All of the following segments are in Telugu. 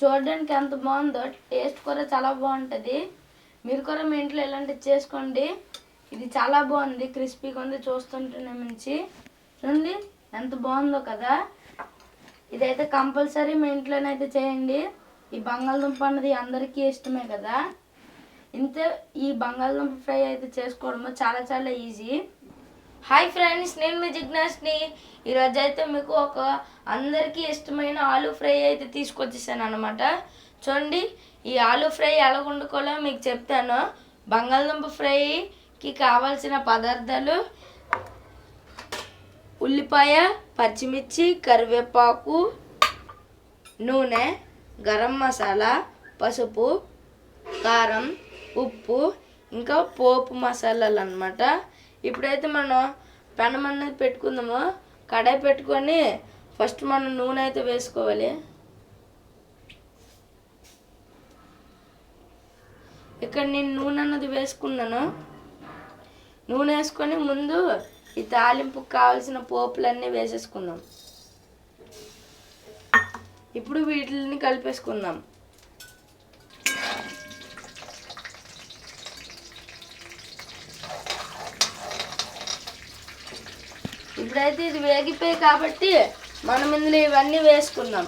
చూడడానికి ఎంత బాగుందో టేస్ట్ కూడా చాలా బాగుంటుంది. మీరు కూడా మీ ఇంట్లో ఇలాంటివి చేసుకోండి. ఇది చాలా బాగుంది క్రిస్పీగా ఉంది చూస్తుంటేనే మంచి. చూడండి ఎంత బాగుందో కదా. ఇదైతే కంపల్సరీ మీ ఇంట్లోనైతే చేయండి. ఈ బంగాళదుంప అన్నది అందరికీ ఇష్టమే కదా. ఇంతే ఈ బంగాళదుంప ఫ్రై అయితే చేసుకోవడము చాలా చాలా ఈజీ. హాయ్ ఫ్రెండ్స్ నేను మీ జిజ్ఞాస్ని ఈరోజు అయితే మీకు ఒక అందరికీ ఇష్టమైన ఆలూ ఫ్రై అయితే తీసుకొచ్చేసాను అనమాట చూడండి ఈ ఆలూ ఫ్రై ఎలా వండుకోవాలో మీకు చెప్తాను. బంగాళదుంప ఫ్రైకి కావాల్సిన పదార్థాలు ఉల్లిపాయ పచ్చిమిర్చి కరివేపాకు నూనె గరం మసాలా పసుపు కారం ఉప్పు ఇంకా పోపు మసాలాలు అనమాట ఇప్పుడైతే మనం పెనం అనేది పెట్టుకుందాము. కడాయి పెట్టుకొని ఫస్ట్ మనం నూనె అయితే వేసుకోవాలి. ఇక్కడ నేను నూనె అన్నది వేసుకున్నాను. నూనె వేసుకొని ముందు ఈ తాలింపుకు కావాల్సిన పోపులన్నీ వేసేసుకుందాం. ఇప్పుడు వీటిని కలిపేసుకుందాం. ఇప్పుడైతే ఇది వేగిపోయి కాబట్టి మనం ఇందులో ఇవన్నీ వేసుకుందాం.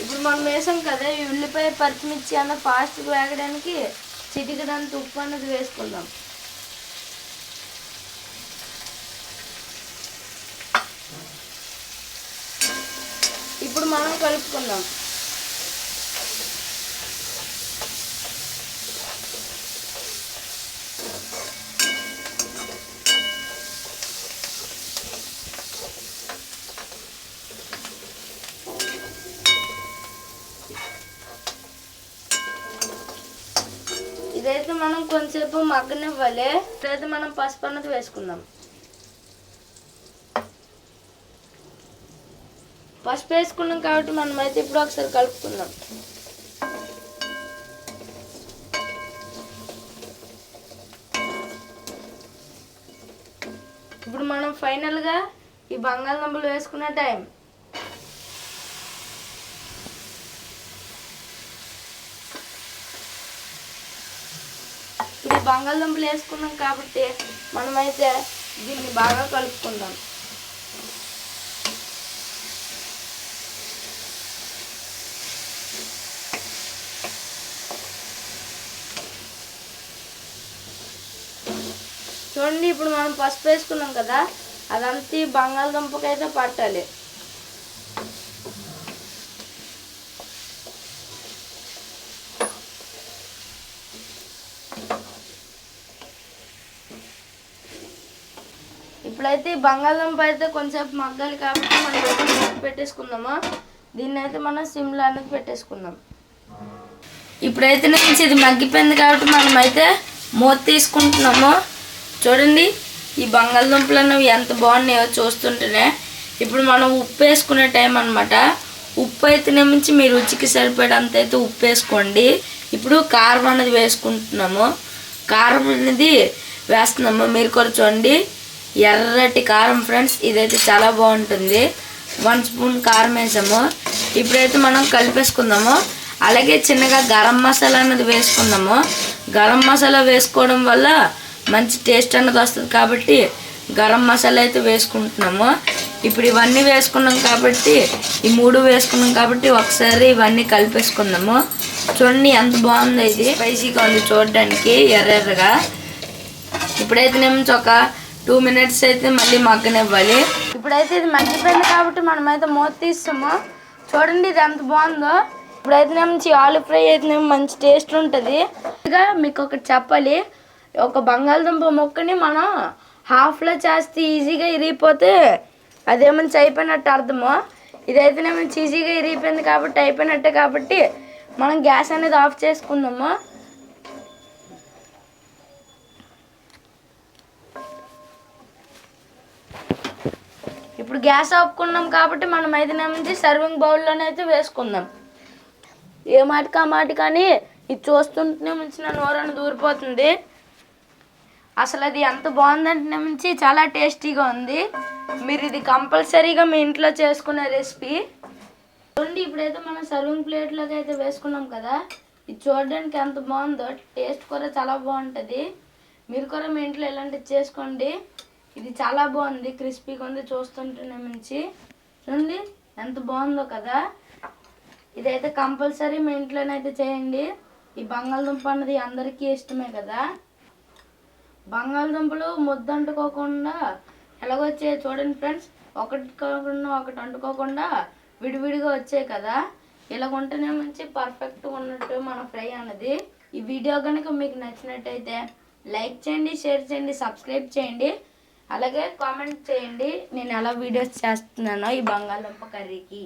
ఇప్పుడు మనం వేసాం కదా ఈ ఉల్లిపాయ పచ్చిమిర్చి అన్న ఫాస్ట్గా వేగడానికి చిటికడంత ఉప్పు అన్నది వేసుకుందాం. ఇప్పుడు మనం కలుపుకుందాం. ఇదైతే మనం కొంచెంసేపు మగ్గనివ్వాలి. ఇదైతే మనం పసుపు అన్నది వేసుకుందాం. పసుపు వేసుకున్నాం కాబట్టి మనం అయితే ఇప్పుడు ఒకసారి కలుపుకుందాం. ఇప్పుడు మనం ఫైనల్గా ఈ బంగాళదుంపలు వేసుకునే టైం. ఇప్పుడు ఈ బంగాళదుంపలు వేసుకున్నాం కాబట్టి మనమైతే దీన్ని బాగా కలుపుకుందాం. చూడండి ఇప్పుడు మనం పసుపు వేసుకున్నాం కదా అదంతా బంగాళదుంపకైతే పట్టాలి. ఇప్పుడైతే ఈ బంగాళదుంప అయితే కొంచెంసేపు మగ్గాలి కాబట్టి మనం పెట్టేసుకుందామా? దీన్ని అయితే మనం సిమ్లో అనేది పెట్టేసుకుందాం. ఇప్పుడైతే నుంచి ఇది మగ్గిపోయింది కాబట్టి మనం అయితే మూత తీసుకుంటున్నాము. చూడండి ఈ బంగాళదుంపలు అనేవి ఎంత బాగున్నాయో చూస్తుంటేనే. ఇప్పుడు మనం ఉప్పు వేసుకునే టైం అనమాట ఉప్పు అయితేనే మించి మీ రుచికి సరిపడంత అయితే ఉప్పు వేసుకోండి. ఇప్పుడు కారం అనేది వేసుకుంటున్నాము. కారం అనేది వేస్తున్నాము. మీరు కూడా చూడండి ఎర్రటి కారం ఫ్రెండ్స్ ఇదైతే చాలా బాగుంటుంది. వన్ స్పూన్ కారం వేసాము. ఇప్పుడైతే మనం కలిపేసుకుందాము. అలాగే చిన్నగా గరం మసాలా అనేది వేసుకుందాము. గరం మసాలా వేసుకోవడం వల్ల మంచి టేస్ట్ అన్నది వస్తుంది కాబట్టి గరం మసాలా అయితే వేసుకుంటున్నాము. ఇప్పుడు ఇవన్నీ వేసుకున్నాం కాబట్టి ఈ మూడు వేసుకున్నాం కాబట్టి ఒకసారి ఇవన్నీ కలిపేసుకుందాము. చూడండి ఎంత బాగుందో ఇది. స్పైసీగా ఉంది చూడడానికి ఎర్ర ఎర్రగా ఇప్పుడైతే నేను ఒక టూ మినిట్స్ అయితే మళ్ళీ మగ్గనివ్వాలి. ఇప్పుడైతే ఇది మగ్గిపోయింది కాబట్టి మనమైతే మూత తీస్తాము. చూడండి ఇది ఎంత బాగుందో. ఇప్పుడైతే నుంచి ఆలు ఫ్రై అయితే మంచి టేస్ట్ ఉంటుంది. ఇక మీకు ఒకటి చెప్పాలి. ఒక బంగాళదుంప మొక్కని మనం హాఫ్లో చేస్తే ఈజీగా ఇరిగిపోతే అదేమన్నా అయిపోయినట్టు అర్థము? ఇదైతే మంచి ఈజీగా ఇరిగిపోయింది కాబట్టి అయిపోయినట్టే కాబట్టి మనం గ్యాస్ అనేది ఆఫ్ చేసుకుందాము? ఇప్పుడు గ్యాస్ ఆపుకున్నాం కాబట్టి మనం అయితే నుంచి సర్వింగ్ బౌల్లోనే అయితే వేసుకుందాం. ఏ మాటకి ఆ మాట కానీ ఇది చూస్తుంటేనే మించి నా నోరని దూరిపోతుంది. అసలు అది ఎంత బాగుందంటే నుంచి చాలా టేస్టీగా ఉంది. మీరు ఇది కంపల్సరీగా మీ ఇంట్లో చేసుకునే రెసిపీ. చూడండి ఇప్పుడైతే మనం సర్వింగ్ ప్లేట్లోకి అయితే వేసుకున్నాం కదా. ఇది చూడడానికి ఎంత బాగుందో టేస్ట్ కూడా చాలా బాగుంటుంది. మీరు కూడా మీ ఇంట్లో ఇలాంటివి చేసుకోండి. ఇది చాలా బాగుంది క్రిస్పీగా ఉంది చూస్తుంటేనే నుంచి. చూడండి ఎంత బాగుందో కదా. ఇదైతే కంపల్సరీ మీ ఇంట్లోనైతే చేయండి. ఈ బంగాళదుంప అన్నది అందరికీ ఇష్టమే కదా. బంగాళదుంపలు ముద్ద అంటుకోకుండా ఎలాగొచ్చాయి చూడండి ఫ్రెండ్స్ ఒకటి కాకుండా ఒకటి అంటుకోకుండా విడివిడిగా వచ్చాయి కదా. ఇలా ఉంటేనే మంచి పర్ఫెక్ట్గా ఉన్నట్టు మన ఫ్రై అన్నది. ఈ వీడియో కనుక మీకు నచ్చినట్టయితే లైక్ చేయండి షేర్ చేయండి సబ్స్క్రైబ్ చేయండి. అలాగే కామెంట్ చేయండి నేను ఎలా వీడియోస్ చేస్తున్నానో ఈ బంగాళదుంప కర్రీకి.